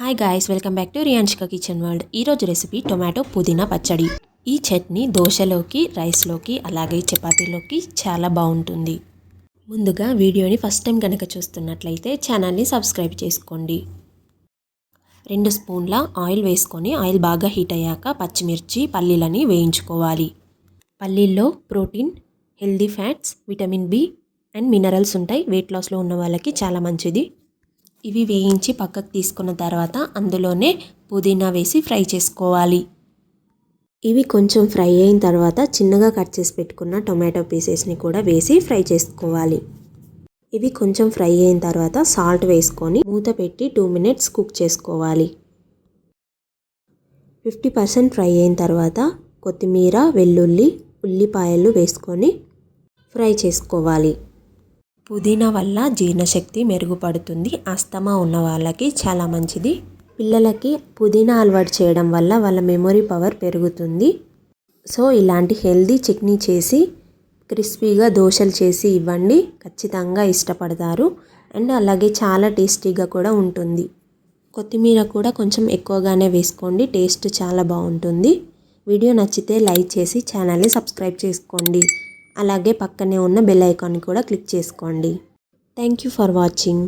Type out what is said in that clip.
Hi guys welcome back to Riyanshika kitchen world ఈరోజు recipe tomato పుదీనా పచ్చడి. ఈ చట్నీ దోశలోకి రైస్లోకి అలాగే చపాతీలోకి చాలా బాగుంటుంది. ముందుగా వీడియోని ఫస్ట్ టైం కనుక చూస్తున్నట్లయితే ఛానల్ని సబ్స్క్రైబ్ చేసుకోండి. రెండు స్పూన్ల ఆయిల్ వేసుకొని ఆయిల్ బాగా హీట్ అయ్యాక పచ్చిమిర్చి పల్లీలని వేయించుకోవాలి. పల్లీల్లో protein healthy fats vitamin B and minerals ఉంటాయి. వెయిట్ లాస్లో ఉన్న వాళ్ళకి చాలా మంచిది. ఇవి వేయించి పక్కకు తీసుకున్న తర్వాత అందులోనే పుదీనా వేసి ఫ్రై చేసుకోవాలి. ఇవి కొంచెం ఫ్రై అయిన తర్వాత చిన్నగా కట్ చేసి పెట్టుకున్న టొమాటో పీసెస్ని కూడా వేసి ఫ్రై చేసుకోవాలి. ఇవి కొంచెం ఫ్రై అయిన తర్వాత సాల్ట్ వేసుకొని మూత పెట్టి టూ మినిట్స్ కుక్ చేసుకోవాలి. ఫిఫ్టీ పర్సెంట్ ఫ్రై అయిన తర్వాత కొత్తిమీర వెల్లుల్లి ఉల్లిపాయలు వేసుకొని ఫ్రై చేసుకోవాలి. పుదీనా వల్ల జీర్ణశక్తి మెరుగుపడుతుంది. అస్తమా ఉన్న వాళ్ళకి చాలా మంచిది. పిల్లలకి పుదీనా అలవాటు చేయడం వల్ల వాళ్ళ మెమొరీ పవర్ పెరుగుతుంది. సో ఇలాంటి హెల్దీ చట్నీ చేసి క్రిస్పీగా దోశలు చేసి ఇవ్వండి. ఖచ్చితంగా ఇష్టపడతారు. అండ్ అలాగే చాలా టేస్టీగా కూడా ఉంటుంది. కొత్తిమీర కూడా కొంచెం ఎక్కువగానే వేసుకోండి. టేస్ట్ చాలా బాగుంటుంది. వీడియో నచ్చితే లైక్ చేసి ఛానల్ని సబ్స్క్రైబ్ చేసుకోండి. అలాగే పక్కనే ఉన్న బెల్ ఐకాన్ కూడా క్లిక్ చేసుకోండి. Thank you for watching